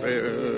Pepe. Uh...